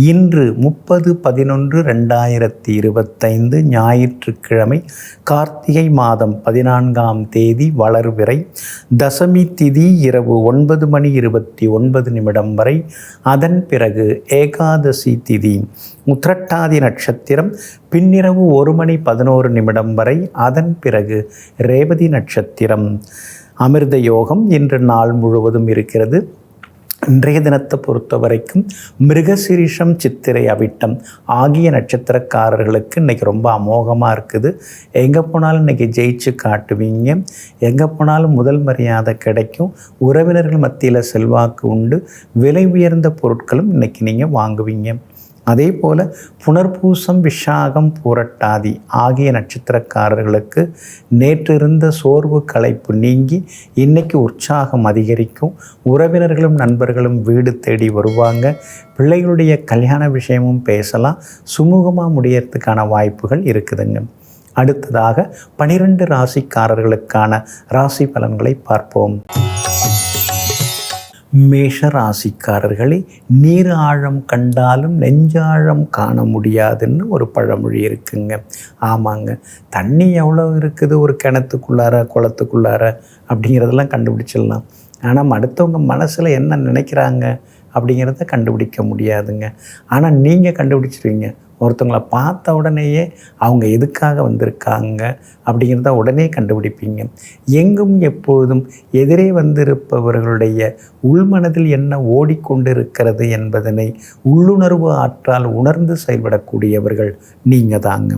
இன்று முப்பது பதினொன்று ரெண்டாயிரத்தி இருபத்தைந்து ஞாயிற்றுக்கிழமை கார்த்திகை மாதம் பதினான்காம் தேதி வளர்விறை தசமி திதி இரவு ஒன்பது மணி இருபத்தி ஒன்பது நிமிடம் வரை. அதன் பிறகு ஏகாதசி திதி. உத்திரட்டாதி நட்சத்திரம் பின்னிரவு ஒரு மணி பதினோரு நிமிடம் வரை. அதன் பிறகு ரேவதி நட்சத்திரம். அமிர்த யோகம் இன்று நாள் முழுவதும் இருக்கிறது. இன்றைய தினத்தை பொறுத்த வரைக்கும் மிருகசிரீஷம் சித்திரை அவிட்டம் ஆகிய நட்சத்திரக்காரர்களுக்கு இன்றைக்கி ரொம்ப அமோகமாக இருக்குது. எங்கே போனாலும் இன்றைக்கி ஜெயிச்சு காட்டுவீங்க. எங்கே போனாலும் முதல் மரியாதை கிடைக்கும். உறவினர்கள் மத்தியில் செல்வாக்கு உண்டு. விலை உயர்ந்த பொருட்களும் இன்றைக்கி நீங்கள் வாங்குவீங்க. அதே போல் புனர்பூசம் விஷாகம் பூரட்டாதி ஆகிய நட்சத்திரக்காரர்களுக்கு நேற்றிருந்த சோர்வு களைப்பு நீங்கி இன்னைக்கு உற்சாகம் அதிகரிக்கும். உறவினர்களும் நண்பர்களும் வீடு தேடி வருவாங்க. பிள்ளைகளுடைய கல்யாண விஷயமும் பேசலாம். சுமூகமாக முடியறதுக்கான வாய்ப்புகள் இருக்குதுங்க. அடுத்ததாக பனிரெண்டு ராசிக்காரர்களுக்கான ராசி பலன்களை பார்ப்போம். மேஷ ராசிக்காரர்களை நீர் ஆழம் கண்டாலும் நெஞ்சாழம் காண முடியாதுன்னு ஒரு பழமொழி இருக்குங்க. ஆமாங்க. தண்ணி எவ்வளோ இருக்குது ஒரு கிணத்துக்குள்ளார குளத்துக்குள்ளார அப்படிங்கிறதெல்லாம் கண்டுபிடிச்சிடலாம். ஆனால் அடுத்தவங்க மனசில் என்ன நினைக்கிறாங்க அப்படிங்கிறத கண்டுபிடிக்க முடியாதுங்க. ஆனால் நீங்கள் கண்டுபிடிச்சிருவீங்க. ஒருத்தவங்களை பார்த்த உடனேயே அவங்க எதுக்காக வந்திருக்காங்க அப்படிங்கிறத உடனே கண்டுபிடிப்பீங்க. எங்கும் எப்பொழுதும் எதிரே வந்திருப்பவர்களுடைய உள்மனதில் என்ன ஓடிக்கொண்டிருக்கிறது என்பதனை உள்ளுணர்வு ஆற்றால் உணர்ந்து செயல்படக்கூடியவர்கள் நீங்கள் தாங்க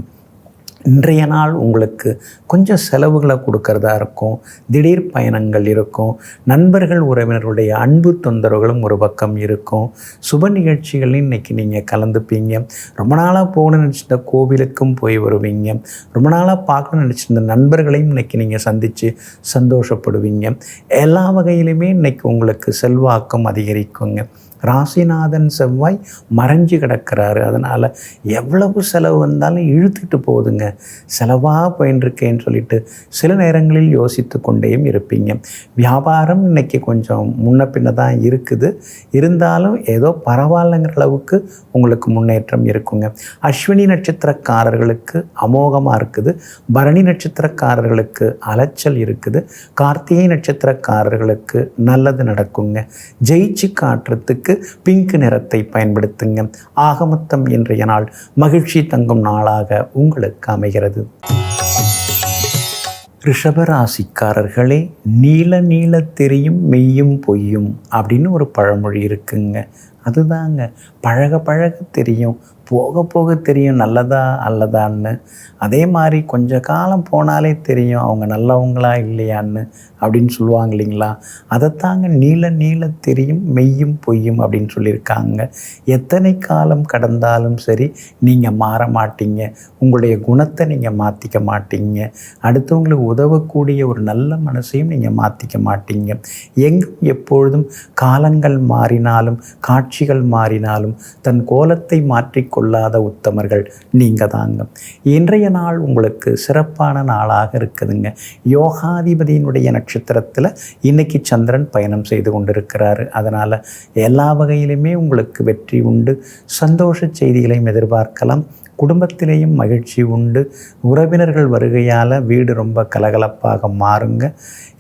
இன்றைய நாள் உங்களுக்கு கொஞ்சம் செலவுகளை கொடுக்கறதா இருக்கும். திடீர் பயணங்கள் இருக்கும். நண்பர்கள் உறவினருடைய அன்பு தொந்தரவுகளும் ஒரு பக்கம் இருக்கும். சுப நிகழ்ச்சிகளையும் இன்றைக்கி நீங்கள் கலந்துப்பீங்க. ரொம்ப நாளாக போகணும்னு நினச்சிருந்த கோவிலுக்கும் போய் வருவீங்க. ரொம்ப நாளாக பார்க்கணும்னு நினச்சிருந்த நண்பர்களையும் இன்றைக்கி நீங்கள் சந்தித்து சந்தோஷப்படுவீங்க. எல்லா வகையிலுமே இன்றைக்கி உங்களுக்கு செல்வாக்கம் அதிகரிக்குங்க. ராசிநாதன் செவ்வாய் மறைஞ்சு கிடக்கிறாரு. அதனால் எவ்வளவு செலவு வந்தாலும் இழுத்துட்டு போகுதுங்க. செலவாக போயின்ட்டுருக்கேன்னு சொல்லிட்டு சில நேரங்களில் யோசித்து கொண்டேயும் இருப்பீங்க. வியாபாரம் இன்னைக்கு கொஞ்சம் முன்ன பின்ன தான் இருக்குது. இருந்தாலும் ஏதோ பரவாயில்லைங்கிற அளவுக்கு உங்களுக்கு முன்னேற்றம் இருக்குங்க. அஸ்வினி நட்சத்திரக்காரர்களுக்கு அமோகமாக இருக்குது. பரணி நட்சத்திரக்காரர்களுக்கு அலைச்சல் இருக்குது. கார்த்திகை நட்சத்திரக்காரர்களுக்கு நல்லது நடக்குங்க. ஜெயிச்சு காட்டுறதுக்கு பிங்க் நிறத்தை பயன்படுத்துங்க. ஆகமொத்தம் இன்றைய நாள் மகிழ்ச்சி தங்கும் நாளாக உங்களுக்கு அமைகிறது. ரிஷபராசிக்காரர்களே நீல நீல தெரியும் மெய்யும் பொய்யும் அப்படின்னு ஒரு பழமொழி இருக்குங்க. அதுதாங்க. பழக பழக தெரியும். போக போக தெரியும் நல்லதா அல்லதான்னு. அதே மாதிரி கொஞ்ச காலம் போனாலே தெரியும் அவங்க நல்லவங்களா இல்லையான்னு அப்படின்னு சொல்லுவாங்க இல்லைங்களா? அதைத்தாங்க நீள நீள தெரியும் மெய்யும் பொய்யும் அப்படின்னு சொல்லியிருக்காங்க. எத்தனை காலம் கடந்தாலும் சரி நீங்கள் மாற மாட்டீங்க. உங்களுடைய குணத்தை நீங்கள் மாற்றிக்க மாட்டீங்க. அடுத்தவங்களுக்கு உதவக்கூடிய ஒரு நல்ல மனசையும் நீங்கள் மாற்றிக்க மாட்டீங்க. எங்கும் எப்பொழுதும் காலங்கள் மாறினாலும் காட்சிகள் மாறினாலும் தன் கோலத்தை கொள்ளாத உத்தமர்கள் நீங்கள் தாங்க இன்றைய நாள் உங்களுக்கு சிறப்பான நாளாக இருக்குதுங்க. யோகாதிபதியினுடைய நட்சத்திரத்தில் இன்னைக்கு சந்திரன் பயணம் செய்து கொண்டிருக்கிறாரு. அதனால் எல்லா வகையிலுமே உங்களுக்கு வெற்றி உண்டு. சந்தோஷ செய்திகளையும் எதிர்பார்க்கலாம். குடும்பத்திலேயும் மகிழ்ச்சி உண்டு. உறவினர்கள் வருகையால் வீடு ரொம்ப கலகலப்பாக மாறுங்க.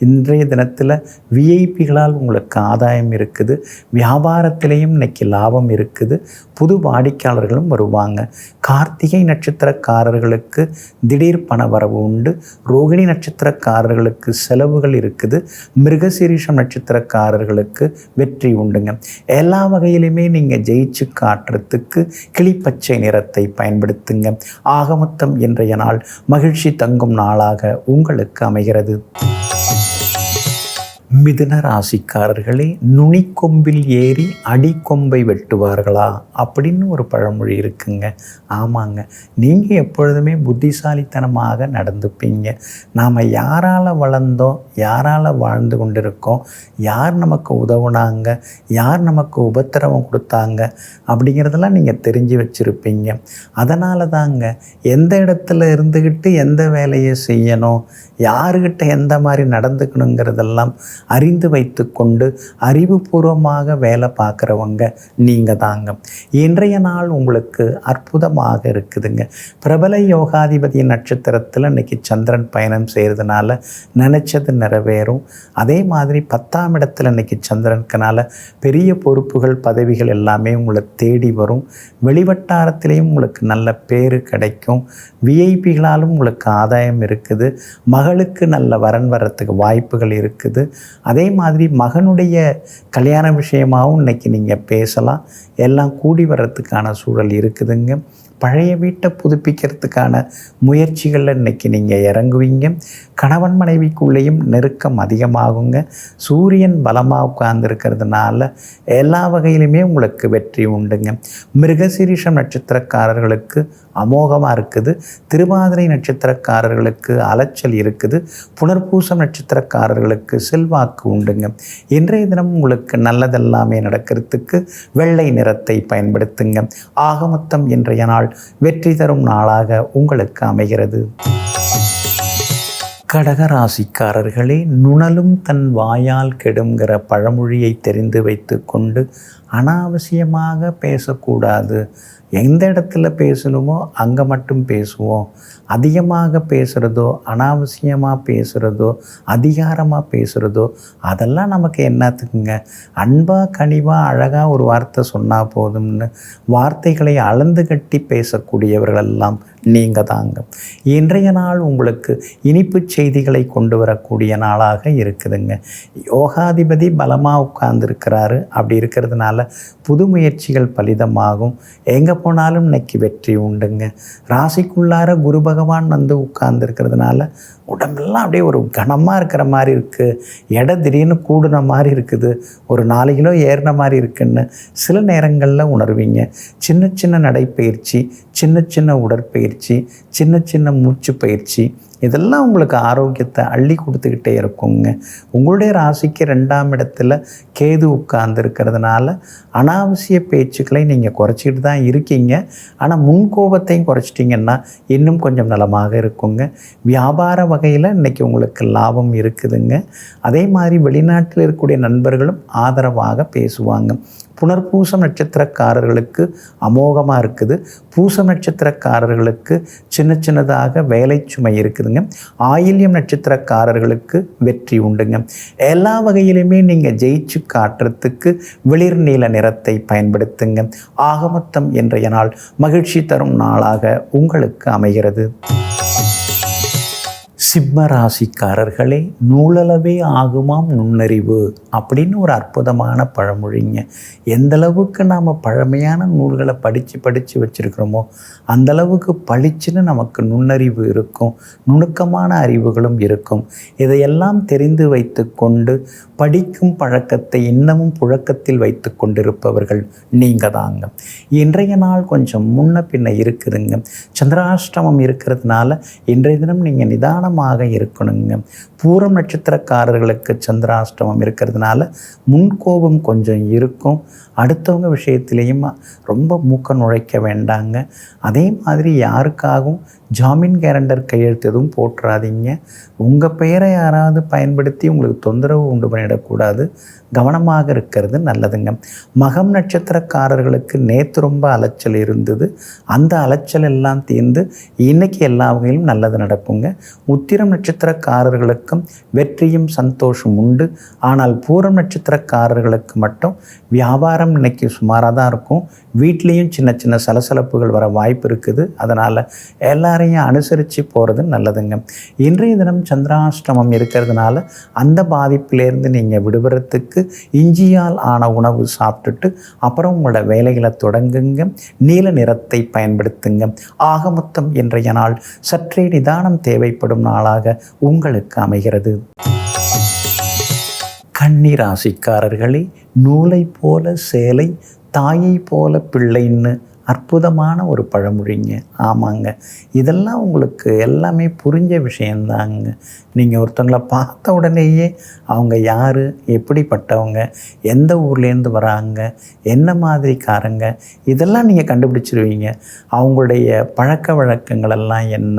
இன்றைய தினத்தில் விஐபிகளால் உங்களுக்கு ஆதாயம் இருக்குது. வியாபாரத்திலேயும் இன்னைக்கு லாபம் இருக்குது. புது வாடிக்கையாளர்களும் வருவாங்க. கார்த்திகை நட்சத்திரக்காரர்களுக்கு திடீர் பண வரவு உண்டு. ரோகிணி நட்சத்திரக்காரர்களுக்கு செலவுகள் இருக்குது. மிருகசீரிஷம் நட்சத்திரக்காரர்களுக்கு வெற்றி உண்டுங்க. எல்லா வகையிலுமே நீங்கள் ஜெயிச்சு காட்டுறதுக்கு கிளிப்பச்சை நிறத்தை பயன்படுத்துங்க. ஆகமொத்தம் இன்றைய நாள் மகிழ்ச்சி தங்கும் நாளாக உங்களுக்கு அமைகிறது. மிதுன ராசிக்காரர்களே நுனிக்கொம்பில் ஏறி அடிக்கொம்பை வெட்டுவார்களா? அப்படின்னு ஒரு பழமொழி இருக்குங்க. ஆமாங்க. நீங்கள் எப்பொழுதுமே புத்திசாலித்தனமாக நடந்துப்பீங்க. நாம் யாரால் வளர்ந்தோம் யாரால் வாழ்ந்து கொண்டிருக்கோம் யார் நமக்கு உதவுனாங்க யார் நமக்கு உபத்திரவம் கொடுத்தாங்க அப்படிங்கிறதெல்லாம் நீங்கள் தெரிஞ்சு வச்சுருப்பீங்க. அதனால தாங்க எந்த இடத்துல இருந்துக்கிட்டு எந்த வேலையை செய்யணும் யாருக்கிட்ட எந்த மாதிரி நடந்துக்கணுங்கிறதெல்லாம் அறிந்து வைத்து கொண்டு அறிவுபூர்வமாக வேலை பார்க்குறவங்க நீங்கள் தாங்க. இன்றைய நாள் உங்களுக்கு அற்புதமாக இருக்குதுங்க. பிரபல யோகாதிபதி நட்சத்திரத்தில் இன்னைக்கு சந்திரன் பயணம் செய்கிறதுனால நினச்சது நிறைவேறும். அதே மாதிரி பத்தாம் இடத்துல இன்னைக்கு சந்திரனுக்குனால பெரிய பொறுப்புகள் பதவிகள் எல்லாமே உங்களை தேடி வரும். வெளிவட்டாரத்திலையும் உங்களுக்கு நல்ல பேர் கிடைக்கும். விஐபிகளாலும் உங்களுக்கு ஆதாயம் இருக்குது. மகளுக்கு நல்ல வரன் வர்றதுக்கு வாய்ப்புகள் இருக்குது. அதே மாதிரி மகனுடைய கல்யாண விஷயமாகவும் இன்றைக்கி நீங்கள் பேசலாம். எல்லாம் கூடி வர்றதுக்கான சூழல் இருக்குதுங்க. பழைய வீட்டை புதுப்பிக்கிறதுக்கான முயற்சிகளில் இன்னைக்கு நீங்கள் இறங்குவீங்க. கணவன் மனைவிக்குள்ளேயும் நெருக்கம் அதிகமாகுங்க. சூரியன் பலமாக உட்கார்ந்துருக்கிறதுனால எல்லா வகையிலுமே உங்களுக்கு வெற்றி உண்டுங்க. மிருகசீரிஷம் நட்சத்திரக்காரர்களுக்கு அமோகமாக இருக்குது. திருவாதிரை நட்சத்திரக்காரர்களுக்கு அலைச்சல் இருக்குது. புனர்பூசம் நட்சத்திரக்காரர்களுக்கு செல்வாக்கு உண்டுங்க. இன்றைய தினம் உங்களுக்கு நல்லதெல்லாமே நடக்கிறதுக்கு வெள்ளை நிறத்தை பயன்படுத்துங்க. ஆகமொத்தம் இன்றைய நாள் வெற்றி தரும் நாளாக உங்களுக்கு அமைகிறது. கடகராசிக்காரர்களே நுணலும் தன் வாயால் கெடுங்கிற பழமொழியை தெரிந்து வைத்து கொண்டு அனாவசியமாக பேசக்கூடாது. எந்த இடத்துல பேசணுமோ அங்கே மட்டும் பேசுவோம். அதிகமாக பேசுகிறதோ அனாவசியமாக பேசுகிறதோ அதிகாரமாக பேசுகிறதோ அதெல்லாம் நமக்கு என்னத்துக்குங்க? அன்பாக கனிவாக அழகாக ஒரு வார்த்தை சொன்னால் போதும்னு வார்த்தைகளை அளந்து கட்டி பேசக்கூடியவர்களெல்லாம் நீங்கள் தாங்க. இன்றைய நாள் உங்களுக்கு இனிப்பு செய்திகளை கொண்டு வரக்கூடிய நாளாக இருக்குதுங்க. யோகாதிபதி பலமாக உட்கார்ந்துருக்கிறாரு. அப்படி இருக்கிறதுனால புது முயற்சிகள் பலிதமாகும். எங்கே போனாலும் இன்னைக்கு வெற்றி உண்டுங்க. ராசிக்குள்ளார குருபக பகவான் வந்து உட்கார்ந்துருக்கிறதுனால உடம்பெல்லாம் அப்படியே ஒரு கனமாக இருக்கிற மாதிரி இருக்குது எடை திடீர்னு கூடுன மாதிரி இருக்குது. ஒரு நாலு கிலோ ஏறின மாதிரி இருக்குன்னு சில நேரங்களில் உணர்வீங்க. சின்ன சின்ன நடைப்பயிற்சி சின்ன சின்ன உடற்பயிற்சி சின்ன சின்ன மூச்சு பயிற்சி இதெல்லாம் உங்களுக்கு ஆரோக்கியத்தை அள்ளி கொடுத்துக்கிட்டே இருக்குங்க. உங்களுடைய ராசிக்கு ரெண்டாம் இடத்துல கேது உட்கார்ந்து இருக்கிறதுனால அனாவசிய பேச்சுக்களை நீங்கள் குறைச்சிக்கிட்டு தான் இருக்கீங்க. ஆனால் முன்கோபத்தையும் குறைச்சிட்டிங்கன்னா இன்னும் கொஞ்சம் நலமாக இருக்குங்க. வியாபார வகையில் இன்றைக்கி உங்களுக்கு லாபம் இருக்குதுங்க. அதே மாதிரி வெளிநாட்டில் இருக்கக்கூடிய நண்பர்களும் ஆதரவாக பேசுவாங்க. புனர்பூசம் நட்சத்திரக்காரர்களுக்கு அமோகமாக இருக்குது. பூசம் நட்சத்திரக்காரர்களுக்கு சின்ன சின்னதாக வேலை சுமை உண்டுங்க ஆயில்யம் நட்சத்திரக்காரர்களுக்கு வெற்றி உண்டுங்க. எல்லா வகையிலுமே நீங்கள் ஜெயிச்சு காட்டுறதுக்கு வெளிர் நீல நிறத்தை பயன்படுத்துங்க. ஆகமொத்தம் இன்றைய நாள் மகிழ்ச்சி தரும் நாளாக உங்களுக்கு அமைகிறது. சிம்ம ராசிக்காரர்களே நூலளவே ஆகுமாம் நுண்ணறிவு அப்படின்னு ஒரு அற்புதமான பழமொழிங்க. எந்த அளவுக்கு நாம் பழமையான நூல்களை படித்து படித்து வச்சுருக்கிறோமோ அந்த அளவுக்கு பளிச்சுன்னு நமக்கு நுண்ணறிவு இருக்கும் நுணுக்கமான அறிவுகளும் இருக்கும். இதையெல்லாம் தெரிந்து வைத்து கொண்டு படிக்கும் பழக்கத்தை இன்னமும் புழக்கத்தில் வைத்து கொண்டிருப்பவர்கள் நீங்கள் தாங்க. இன்றைய நாள் கொஞ்சம் முன்ன பின்ன இருக்குதுங்க. சந்திராஷ்டமம் இருக்கிறதுனால இன்றைய தினம் நீங்கள் நிதானம் நிதானமாக இருக்கணுங்க. பூரம் நட்சத்திரக்காரர்களுக்கு சந்திராஷ்டமம் இருக்கிறதுனால முன்கோபம் கொஞ்சம் இருக்கும். அடுத்தவங்க விஷயத்திலையும் ரொம்ப மூக்க நுழைக்க வேண்டாங்க. அதே மாதிரி யாருக்காகவும் ஜாமீன் கேரண்டர் கையெழுத்து எதுவும் போட்டுறாதீங்க உங்கள் பெயரை யாராவது பயன்படுத்தி உங்களுக்கு தொந்தரவு உண்டு பண்ணிடக்கூடாது. கவனமாக இருக்கிறது நல்லதுங்க. மகம் நட்சத்திரக்காரர்களுக்கு நேற்று ரொம்ப அலைச்சல் இருந்தது. அந்த அலைச்சல் எல்லாம் தீர்ந்து இன்னைக்கு எல்லா வகையிலும் நல்லது நடக்குங்க. உத்திரம் நட்சத்திரக்காரர்களுக்கும் வெற்றியும் சந்தோஷம் உண்டு. ஆனால் பூரம் நட்சத்திரக்காரர்களுக்கு மட்டும் வியாபாரம் இன்னைக்கு சுமாராக தான் இருக்கும். வீட்லேயும் சின்ன சின்ன சலசலப்புகள் வர வாய்ப்பு இருக்குது. அதனால் எல்லாரையும் அனுசரித்து போகிறது நல்லதுங்க. இன்றைய தினம் சந்திராஷ்டமம் இருக்கிறதுனால அந்த பாதிப்பிலேருந்து நீங்கள் விடுபடுறதுக்கு இஞ்சியால் ஆன உணவு சாப்பிட்டுட்டு அப்புறம் உங்களோட வேலைகளை தொடங்குங்க. நீல நிறத்தை பயன்படுத்துங்க. ஆக மொத்தம் இன்றைய நாள் சற்றே நிதானம் தேவைப்படும் நாளாக உங்களுக்கு அமைகிறது. கன்னிராசிக்காரர்களே நூலை போல சேலை தாயை போல பிள்ளைன்னு அற்புதமான ஒரு பழமொழிங்க. ஆமாங்க. இதெல்லாம் உங்களுக்கு எல்லாமே புரிஞ்ச விஷயந்தாங்க. நீங்கள் ஒருத்தங்களை பார்த்த உடனேயே அவங்க யார் எப்படிப்பட்டவங்க எந்த ஊர்லேருந்து வராங்க என்ன மாதிரிக்காரங்க இதெல்லாம் நீங்கள் கண்டுபிடிச்சிருவீங்க. அவங்களுடைய பழக்க வழக்கங்கள் எல்லாம் என்ன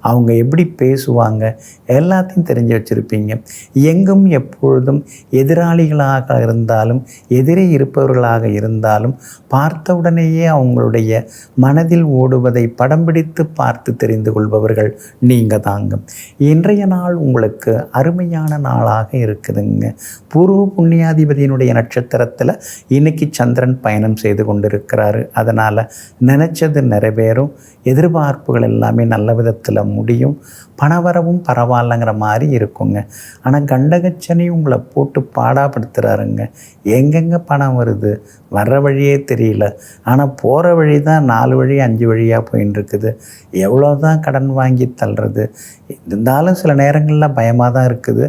அவங்க எப்படி பேசுவாங்க எல்லாத்தையும் தெரிஞ்சு வச்சுருப்பீங்க. எங்கும் எப்பொழுதும் எதிராளிகளாக இருந்தாலும் எதிரே இருப்பவர்களாக இருந்தாலும் பார்த்த உடனேயே அவங்களுடைய மனதில் ஓடுவதை படம் பிடித்து பார்த்து தெரிந்து கொள்பவர்கள் நீங்கள் தாங்க. இன்றைய நாள் உங்களுக்கு அருமையான நாளாக இருக்குதுங்க. பூர்வ புண்ணியாதிபதியினுடைய நட்சத்திரத்தில் இன்னைக்கு சந்திரன் பயணம் செய்து கொண்டிருக்கிறாரு. அதனால் நினச்சது நிறைவேறும். எதிர்பார்ப்புகள் எல்லாமே நல்ல விதத்தில் முடியும். பணவரவும் பரவாயில்லைங்கிற மாதிரி இருக்குங்க. ஆனால் கண்டகச்சனி உங்களை போட்டு பாடாப்படுத்துகிறாருங்க எங்கெங்கே பணம் வருது? வர்ற வழியே தெரியல. ஆனால் போகிற வழி தான் நாலு வழி அஞ்சு வழியாக போயின்னு இருக்குது எவ்வளோ தான் கடன் வாங்கி தள்ளுறது. இருந்தாலும் சில நேரங்களில் பயமாக தான் இருக்குது.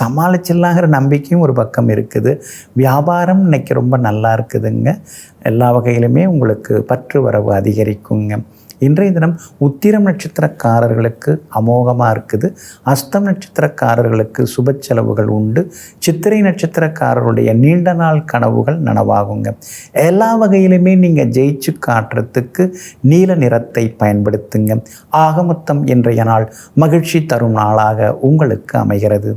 சமாளிச்சிடலாங்கிற நம்பிக்கையும் ஒரு பக்கம் இருக்குது. வியாபாரம் இன்றைக்கி ரொம்ப நல்லா இருக்குதுங்க. எல்லா வகையிலுமே உங்களுக்கு பற்று வரவு அதிகரிக்குங்க. இன்றைய தினம் உத்திரம் நட்சத்திரக்காரர்களுக்கு அமோகமாக இருக்குது. அஸ்தம் நட்சத்திரக்காரர்களுக்கு சுப செலவுகள் உண்டு. சித்திரை நட்சத்திரக்காரர்களுடைய நீண்ட நாள் கனவுகள் நனவாகுங்க. எல்லா வகையிலுமே நீங்கள் ஜெயிச்சு காட்டுறதுக்கு நீல நிறத்தை பயன்படுத்துங்க. ஆகமொத்தம் இன்றைய நாள் மகிழ்ச்சி தரும் நாளாக உங்களுக்கு அமைகிறது.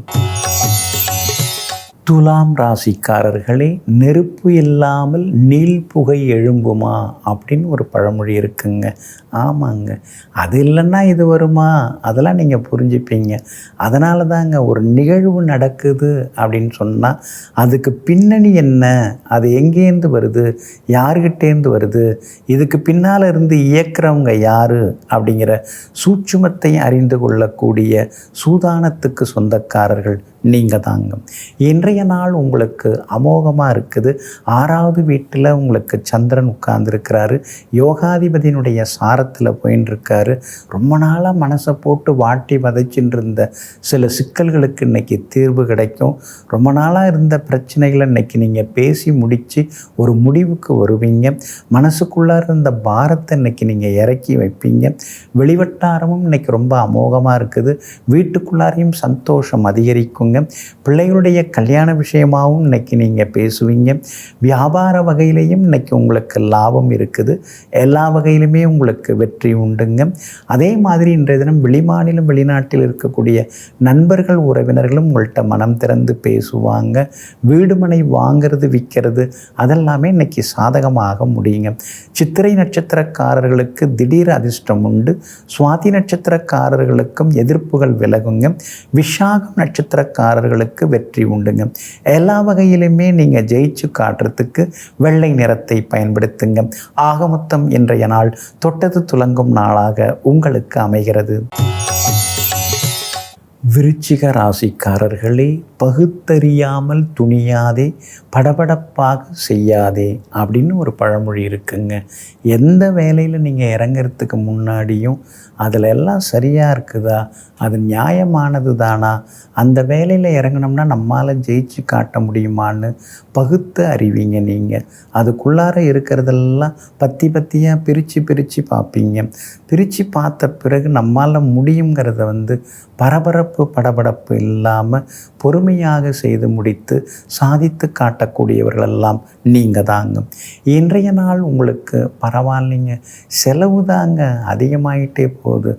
துலாம் ராசிக்காரர்களே நெருப்பு இல்லாமல் நீல் புகை எழும்புமா அப்படின்னு ஒரு பழமொழி இருக்குங்க. ஆமாங்க. அது இல்லைன்னா இது வருமா? அதெல்லாம் நீங்கள் புரிஞ்சுப்பீங்க. அதனால தாங்க ஒரு நிகழ்வு நடக்குது அப்படின்னு சொன்னால் அதுக்கு பின்னணி என்ன? அது எங்கேருந்து வருது? யாருக்கிட்டேருந்து வருது? இதுக்கு பின்னால் இருந்து இயக்குறவங்க யார்? அப்படிங்கிற சூட்சுமத்தை அறிந்து கொள்ளக்கூடிய சூதானத்துக்கு சொந்தக்காரர்கள் நீங்கள் தாங்க இன்றைய நாள் உங்களுக்கு அமோகமாக இருக்குது? ஆறாவது வீட்டில் உங்களுக்கு சந்திரன் உட்கார்ந்துருக்கிறாரு. யோகாதிபதியினுடைய சாரத்தில் போயின்னு ரொம்ப நாளாக மனசை போட்டு வாட்டி வதைச்சின்னு இருந்த சில சிக்கல்களுக்கு இன்னைக்கு தீர்வு கிடைக்கும். ரொம்ப நாளாக இருந்த பிரச்சனைகளை இன்னைக்கு நீங்கள் பேசி முடித்து ஒரு முடிவுக்கு வருவீங்க. மனசுக்குள்ளார இருந்த பாரத்தை இன்னைக்கு நீங்கள் இறக்கி வைப்பீங்க. வெளிவட்டாரமும் இன்னைக்கு ரொம்ப அமோகமாக இருக்குது. வீட்டுக்குள்ளாரையும் சந்தோஷம் அதிகரிக்குங்க. பிள்ளைகளுடைய கல்யாண விஷயமாகவும் இன்னைக்கு நீங்கள் பேசுவீங்க. வியாபார வகையிலையும் இன்னைக்கு உங்களுக்கு லாபம் இருக்குது. எல்லா வகையிலுமே உங்களுக்கு வெற்றி உண்டுங்க. அதே மாதிரி இன்றைய தினம் வெளிமாநிலம் வெளிநாட்டில் இருக்கக்கூடிய நண்பர்கள் உறவினர்களும் உங்கள்கிட்ட மனம் திறந்து பேசுவாங்க. வீடுமனை வாங்கிறது விற்கிறது அதெல்லாமே இன்னைக்கு சாதகமாக முடியுங்க. சித்திரை நட்சத்திரக்காரர்களுக்கு திடீர் அதிர்ஷ்டம் உண்டு. சுவாதி நட்சத்திரக்காரர்களுக்கும் எதிர்ப்புகள் விலகுங்க. விஷாகம் நட்சத்திரக்காரர்களுக்கு வெற்றி உண்டுங்க. எல்லா வகையிலுமே நீங்கள் ஜெயிச்சு காட்டுறதுக்கு வெள்ளை நிறத்தை பயன்படுத்துங்க. ஆகமொத்தம் இன்றைய நாள் தொட்டது துலங்கும் நாளாக உங்களுக்கு அமைகிறது. விருச்சிக ராசிக்காரர்களே பகுத்தறியாமல் துணியாதே படபடப்பாக செய்யாதே அப்படின்னு ஒரு பழமொழி இருக்குங்க. எந்த வேலையில் நீங்கள் இறங்கிறதுக்கு முன்னாடியும் அதில் எல்லாம் சரியாக இருக்குதா? அது நியாயமானது தானா? அந்த வேலையில் இறங்கினோம்னா நம்மளால் ஜெயிச்சு காட்ட முடியுமான்னு பகுத்து அறிவிங்க நீங்கள் அதுக்குள்ளார இருக்கிறதெல்லாம் பத்தி பத்தியாக பிரித்து பிரித்து பார்ப்பீங்க பிரித்து பார்த்த பிறகு நம்மால் முடியுங்கிறத வந்து பரபரப்பு படபடப்பு இல்லாமல் முழுமையாக செய்து முடித்து சாதித்து காட்டக்கூடியவர்களெல்லாம் நீங்கள் தாங்க. இன்றைய நாள் உங்களுக்கு பரவாயில்லைங்க. செலவு தாங்க அதிகமாயிட்டே போகுது.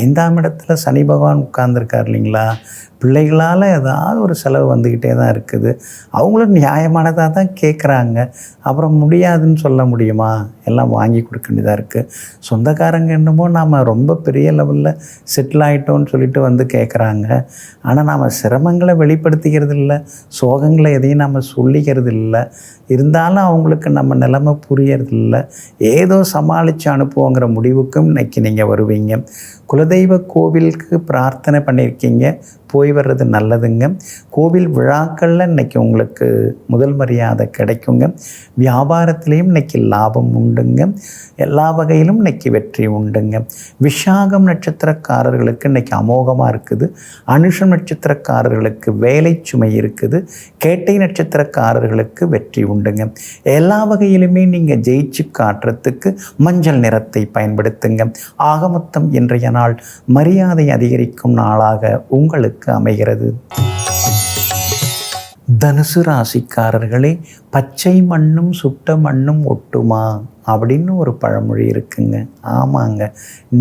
ஐந்தாம் இடத்துல சனி பகவான் உட்கார்ந்துருக்கார் இல்லைங்களா? பிள்ளைகளால் ஏதாவது ஒரு செலவு வந்துக்கிட்டே தான் இருக்குது. அவங்களும் நியாயமானதாக தான் கேட்குறாங்க அப்புறம் முடியாதுன்னு சொல்ல முடியுமா? எல்லாம் வாங்கி கொடுக்க வேண்டியதாக இருக்குது சொந்தக்காரங்க என்னமோ நாம் ரொம்ப பெரிய லெவலில் செட்டில் ஆகிட்டோம்னு சொல்லிட்டு வந்து கேட்குறாங்க ஆனால் நாம் சிரமங்களை வெளிப்படுத்திக்கிறது இல்லை. சோகங்களை எதையும் நாம் சொல்லிக்கிறது இல்லை. இருந்தாலும் அவங்களுக்கு நம்ம நிலைமை புரியறதில்லை ஏதோ சமாளித்து அனுப்புவோங்கிற முடிவுக்கும் இன்னைக்கு நீங்கள் வருவீங்க. குலதெய்வ கோவிலுக்கு பிரார்த்தனை பண்ணியிருக்கீங்க. போய் வர்றது நல்லதுங்க. கோவில் விழாக்களில் இன்னைக்கு உங்களுக்கு முதல் மரியாதை கிடைக்குங்க. வியாபாரத்திலையும் இன்னைக்கு லாபம் உண்டுங்க. எல்லா வகையிலும் இன்னைக்கு வெற்றி உண்டுங்க. விஷாகம் நட்சத்திரக்காரர்களுக்கு இன்னைக்கு அமோகமாக இருக்குது. அனுஷம் நட்சத்திரக்காரர்களுக்கு வேலை வேலை சுமை இருக்குது. கேட்டை நட்சத்திரக்காரர்களுக்கு வெற்றி உண்டுங்க. எல்லா வகையிலுமே நீங்கள் ஜெயிச்சு காட்டுறதுக்கு மஞ்சள் நிறத்தை பயன்படுத்துங்க. ஆக மொத்தம் இன்றைய நாள் மரியாதை அதிகரிக்கும் நாளாக உங்களுக்கு அமைகிறது. தனுசு ராசிக்காரர்களே பச்சை மண்ணும் சுட்ட மண்ணும் ஒட்டுமா? அப்படின்னு ஒரு பழமொழி இருக்குங்க. ஆமாங்க.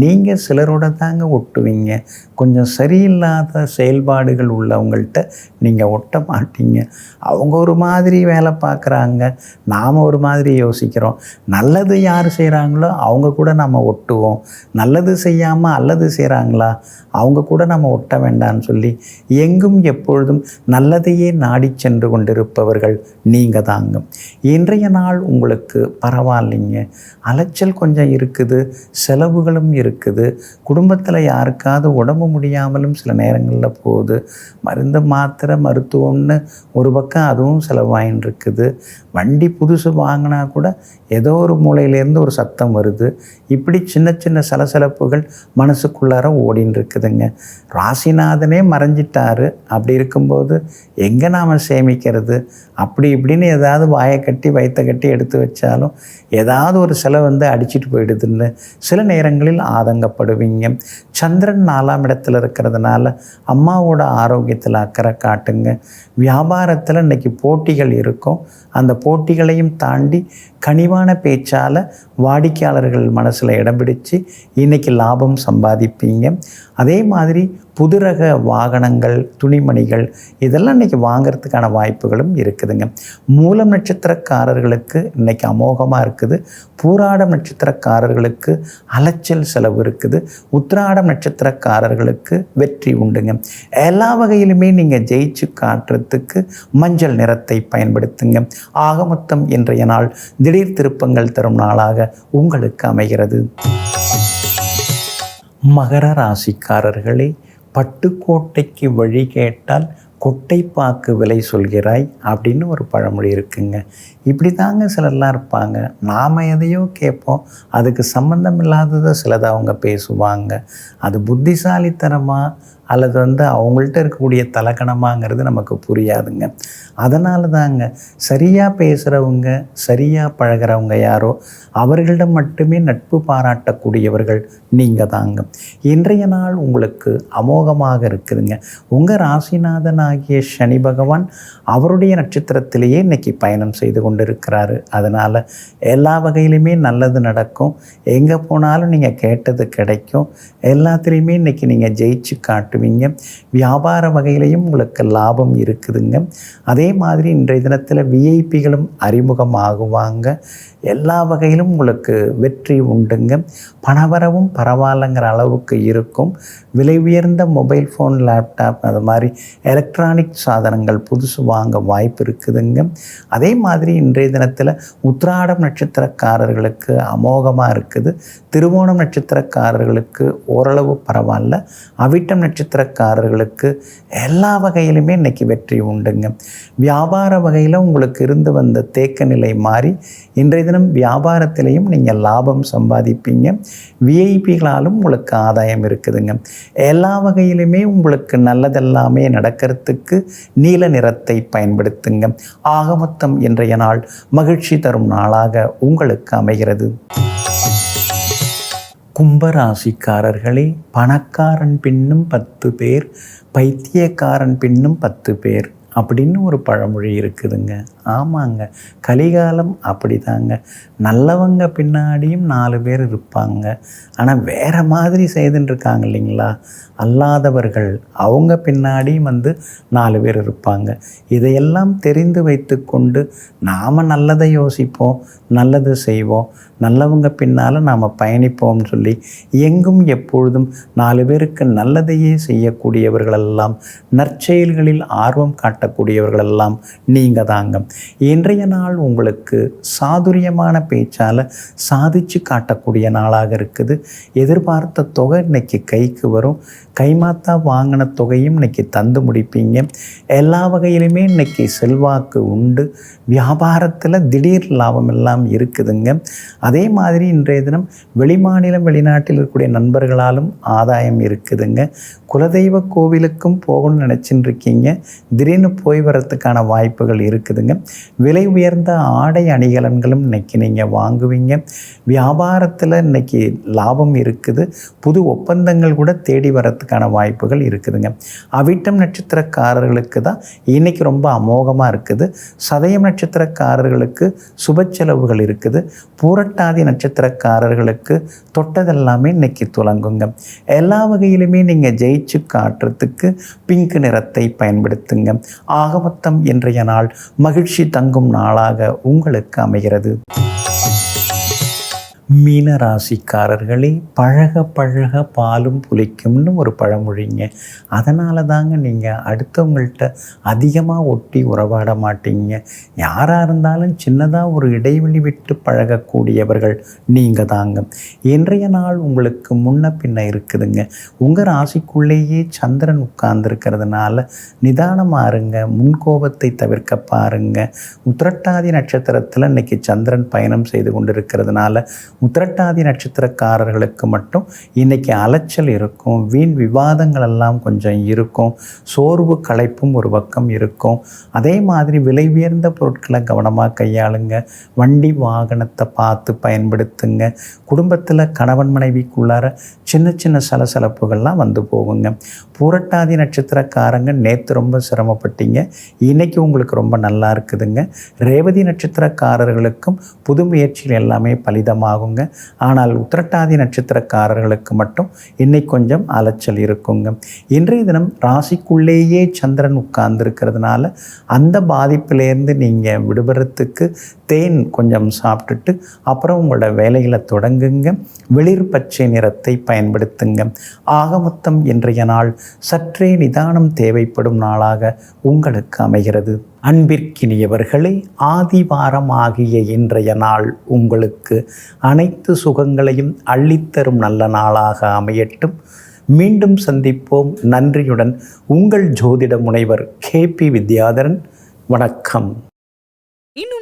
நீங்கள் சிலரோட தாங்க ஒட்டுவீங்க. கொஞ்சம் சரியில்லாத செயல்பாடுகள் உள்ளவங்கள்ட்ட நீங்கள் ஒட்ட மாட்டீங்க. அவங்க ஒரு மாதிரி வேலை பார்க்குறாங்க. நாம் ஒரு மாதிரி யோசிக்கிறோம். நல்லது யார் செய்கிறாங்களோ அவங்க கூட நம்ம ஒட்டுவோம். நல்லது செய்யாமல் அல்லது செய்கிறாங்களா? அவங்க கூட நம்ம ஒட்ட வேண்டாம்னு சொல்லி எங்கும் எப்பொழுதும் நல்லதையே நாடி சென்று கொண்டிருப்பவர்கள் நீங்கள் தாங்க இன்றைய நாள் உங்களுக்கு பரவாயில்லைங்க. அலைச்சல் கொஞ்சம் இருக்குது செலவுகளும் இருக்குது. குடும்பத்தில் யாருக்காவது உடம்பு முடியாமலும் சில நேரங்களில் போகுது. மருந்து மாத்திரை மருத்துவம்னு ஒரு பக்கம் அதுவும் செலவாயின்னு இருக்குது வண்டி புதுசு வாங்கினா கூட ஏதோ ஒரு மூலையிலேருந்து ஒரு சத்தம் வருது. இப்படி சின்ன சின்ன சலசலப்புகள் மனசுக்குள்ளார ஓடின்னு இருக்குதுங்க ராசிநாதனே மறைஞ்சிட்டாரு. அப்படி இருக்கும்போது எங்கே நாம் சேமிக்கிறது? அப்படி இப்படின்னு ஏதாவது வாயை கட்டி வயத்தை கட்டி எடுத்து வச்சாலும் ஏதாவது ஒரு செலவு வந்து அடிச்சிட்டு போயிடுதுன்னு சில நேரங்களில் ஆதங்கப்படுவீங்க. சந்திரன் நாலாம் இடத்துல இருக்கிறதுனால அம்மாவோட ஆரோக்கியத்தில் அக்கறை காட்டுங்க. வியாபாரத்தில் இன்னைக்கு போட்டிகள் இருக்கும். அந்த போட்டிகளையும் தாண்டி கனிவான பேச்சால் வாடிக்கையாளர்கள் மனசில் இடம் பிடிச்சு இன்றைக்கி லாபம் சம்பாதிப்பீங்க. அதே மாதிரி புதுரக வாகனங்கள் துணிமணிகள் இதெல்லாம் இன்றைக்கி வாங்கிறதுக்கான வாய்ப்புகளும் இருக்குதுங்க. மூலம் நட்சத்திரக்காரர்களுக்கு இன்றைக்கி அமோகமாக இருக்குது. பூராடம் நட்சத்திரக்காரர்களுக்கு அலைச்சல் செலவு இருக்குது. உத்திராடம் நட்சத்திரக்காரர்களுக்கு வெற்றி உண்டுங்க. எல்லா வகையிலுமே நீங்கள் ஜெயிச்சு காட்டுறதுக்கு மஞ்சள் நிறத்தை பயன்படுத்துங்க. ஆகமொத்தம் இன்றைய நாள் திடீர் திருப்பங்கள் தரும் நாளாக உங்களுக்கு அமைகிறது. மகர ராசிக்காரர்களே பட்டுக்கோட்டைக்கு வழி கேட்டால் கொட்டைப்பாக்கு விலை சொல்கிறாய் அப்படின்னு ஒரு பழமொழி இருக்குங்க. இப்படி தாங்க சிலர்லாம் இருப்பாங்க. நாம் எதையோ கேட்போம். அதுக்கு சம்மந்தம் இல்லாததை சிலதை அவங்க பேசுவாங்க. அது புத்திசாலித்தனமாக அல்லது வந்து அவங்கள்ட்ட இருக்கக்கூடிய தலக்கணமாங்கிறது நமக்கு புரியாதுங்க. அதனால தாங்க சரியாக பேசுகிறவங்க சரியாக பழகிறவங்க யாரோ அவர்களிடம் மட்டுமே நட்பு பாராட்டக்கூடியவர்கள் நீங்கள் தாங்க இன்றைய நாள் உங்களுக்கு அமோகமாக இருக்குதுங்க. உங்கள் ராசிநாதன் ஆகிய சனி பகவான் அவருடைய நட்சத்திரத்திலேயே இன்றைக்கி பயணம் செய்து கொண்டிருக்கிறாரு. அதனால் எல்லா வகையிலுமே நல்லது நடக்கும். எங்கே போனாலும் நீங்கள் கேட்டது கிடைக்கும். எல்லாத்துலேயுமே இன்றைக்கி நீங்கள் ஜெயிச்சு காட்டுவீங்க வியாபார வகையிலையும் உங்களுக்கு லாபம் இருக்குதுங்க. அதே மாதிரி இன்றைய தினத்தில் விஐபிகளும் அறிமுகமாகுவாங்க. எல்லா வகையிலும் உங்களுக்கு வெற்றி உண்டுங்க. பணவரவும் பரவாயில்லைங்கிற அளவுக்கு இருக்கும். விலை உயர்ந்த மொபைல் ஃபோன் லேப்டாப் அது மாதிரி எலக்ட்ரானிக் சாதனங்கள் புதுசு வாங்க வாய்ப்பு இருக்குதுங்க. அதே மாதிரி இன்றைய தினத்தில் உத்ராடம் நட்சத்திரக்காரர்களுக்கு அமோகமாக இருக்குது. திருவோணம் நட்சத்திரக்காரர்களுக்கு ஓரளவு பரவாயில்ல. அவிட்டம் நட்சத்திர நட்சத்திரக்காரர்களுக்கு எல்லா வகையிலுமே இன்றைக்கி வெற்றி உண்டுங்க. வியாபார வகையில் உங்களுக்கு இருந்து வந்த தேக்க நிலை மாறி இன்றைய தினம் வியாபாரத்திலையும் நீங்கள் லாபம் சம்பாதிப்பீங்க. விஐபிகளாலும் உங்களுக்கு ஆதாயம் இருக்குதுங்க. எல்லா வகையிலுமே உங்களுக்கு நல்லதெல்லாமே நடக்கிறதுக்கு நீல நிறத்தை பயன்படுத்துங்க. ஆக மொத்தம் இன்றைய நாள் மகிழ்ச்சி தரும் நாளாக உங்களுக்கு அமைகிறது. கும்பராசிக்காரர்களே பணக்காரன் பின்னும் பத்து பேர் பைத்தியக்காரன் பின்னும் பத்து பேர் அப்படின்னு ஒரு பழமொழி இருக்குதுங்க. ஆமாங்க. கலிகாலம் அப்படி தாங்க நல்லவங்க பின்னாடியும் நாலு பேர் இருப்பாங்க. ஆனால் வேறு மாதிரி செய்துட்டுருக்காங்க இல்லைங்களா? அல்லாதவர்கள் அவங்க பின்னாடியும் வந்து நாலு பேர் இருப்பாங்க. இதையெல்லாம் தெரிந்து வைத்து கொண்டு நாம் நல்லதை யோசிப்போம் நல்லது செய்வோம். நல்லவங்க பின்னால் நாம் பயணிப்போம்னு சொல்லி எங்கும் எப்பொழுதும் நாலு பேருக்கு நல்லதையே செய்யக்கூடியவர்களெல்லாம் நற்செயல்களில் ஆர்வம் காட்டக்கூடியவர்களெல்லாம் நீங்கள் தாங்க இன்றைய நாள் உங்களுக்கு சாதுரியமான பேச்சால் சாதிச்சு காட்டக்கூடிய நாளாக இருக்குது. எதிர்பார்த்த தொகை இன்னைக்கு கைக்கு வரும். கைமாத்தா வாங்கின தொகையும் இன்னைக்கு தந்து முடிப்பீங்க. எல்லா வகையிலுமே இன்னைக்கு செல்வாக்கு உண்டு. வியாபாரத்தில் திடீர் லாபம் எல்லாம் இருக்குதுங்க. அதே மாதிரி இன்றைய தினம் வெளிமாநிலம் வெளிநாட்டில் இருக்கக்கூடிய நண்பர்களாலும் ஆதாயம் இருக்குதுங்க. குலதெய்வ கோவிலுக்கும் போகணும்னு நினச்சின்னு இருக்கீங்க திடீர்னு போய் வரத்துக்கான வாய்ப்புகள் இருக்குதுங்க. விலை உயர்ந்த ஆடை அணிகலன்களும் இன்னைக்கு நீங்கள் வாங்குவீங்க. வியாபாரத்தில் இன்னைக்கு லாபம் இருக்குது. புது ஒப்பந்தங்கள் கூட தேடி வரத்துக்கான வாய்ப்புகள் இருக்குதுங்க. அவிட்டம் நட்சத்திரக்காரர்களுக்கு தான் இன்னைக்கு ரொம்ப அமோகமாக இருக்குது. சதயம் நட்சத்திரக்காரர்களுக்கு சுப செலவுகள் இருக்குது. பூரட்டாதி நட்சத்திரக்காரர்களுக்கு தொட்டதெல்லாமே இன்னைக்கு துலங்குங்க. எல்லா வகையிலுமே நீங்கள் ஜெயிச்சு காட்டுறதுக்கு பிங்க் நிறத்தை பயன்படுத்துங்க. ஆக மொத்தம் இன்றைய நாள் மகிழ்ச்சி தங்கும் நாளாக உங்களுக்கு அமைகிறது. மீன ராசிக்காரர்களே பழக பழக பாலும் புளிக்கும்னு ஒரு பழமொழிங்க. அதனால தாங்க நீங்கள் அடுத்தவங்கள்ட்ட அதிகமாக ஒட்டி உறவாட மாட்டீங்க. யாராக இருந்தாலும் சின்னதாக ஒரு இடைவெளி விட்டு பழகக்கூடியவர்கள் நீங்கள் தாங்க. இன்றைய நாள் உங்களுக்கு முன்ன பின்ன இருக்குதுங்க. உங்கள் ராசிக்குள்ளேயே சந்திரன் உட்கார்ந்துருக்கிறதுனால நிதானமாக இருங்க முன்கோபத்தை தவிர்க்க பாருங்க. உத்திரட்டாதி நட்சத்திரத்தில் இன்னைக்கு சந்திரன் பயணம் செய்து கொண்டிருக்கிறதுனால உத்திரட்டாதி நட்சத்திரக்காரர்களுக்கு மட்டும் இன்றைக்கி அலைச்சல் இருக்கும் வீண் விவாதங்கள் எல்லாம் கொஞ்சம் இருக்கும் சோர்வு களைப்பும் ஒரு பக்கம் இருக்கும். அதே மாதிரி விலை உயர்ந்த பொருட்களை கவனமாக கையாளுங்க. வண்டி வாகனத்தை பார்த்து பயன்படுத்துங்க. குடும்பத்தில் கணவன் மனைவிக்குள்ளார சின்ன சின்ன சலசலப்புகள்லாம் வந்து போகுங்க. பூரட்டாதி நட்சத்திரக்காரங்க நேற்று ரொம்ப சிரமப்பட்டீங்க. இன்றைக்கி உங்களுக்கு ரொம்ப நல்லா இருக்குதுங்க. ரேவதி நட்சத்திரக்காரர்களுக்கும் புது முயற்சிகள் எல்லாமே பலிதமாகுங்க. ஆனால் உத்திரட்டாதி நட்சத்திரக்காரர்களுக்கு மட்டும் இன்னைக்கு கொஞ்சம் அலைச்சல் இருக்குங்க. இன்றைய தினம் ராசிக்குள்ளேயே சந்திரன் உட்கார்ந்துருக்கிறதுனால அந்த பாதிப்பிலேருந்து நீங்கள் விடுபடுறதுக்கு தேன் கொஞ்சம் சாப்பிட்டுட்டு அப்புறம் உங்களோட வேலைகளை தொடங்குங்க. வெளிர் பச்சை நிறத்தை பயன்படுத்துங்க. ஆக மொத்தம் இன்றைய நாள் சற்றே நிதானம் தேவைப்படும் நாளாக உங்களுக்கு அமைகிறது. அன்பிற்கினியவர்களே ஆதிவாரம் ஆகிய இன்றைய நாள் உங்களுக்கு அனைத்து சுகங்களையும் அள்ளித்தரும் நல்ல நாளாக அமையட்டும். மீண்டும் சந்திப்போம். நன்றியுடன் உங்கள் ஜோதிட முனைவர் கே பி வித்யாதரன். வணக்கம்.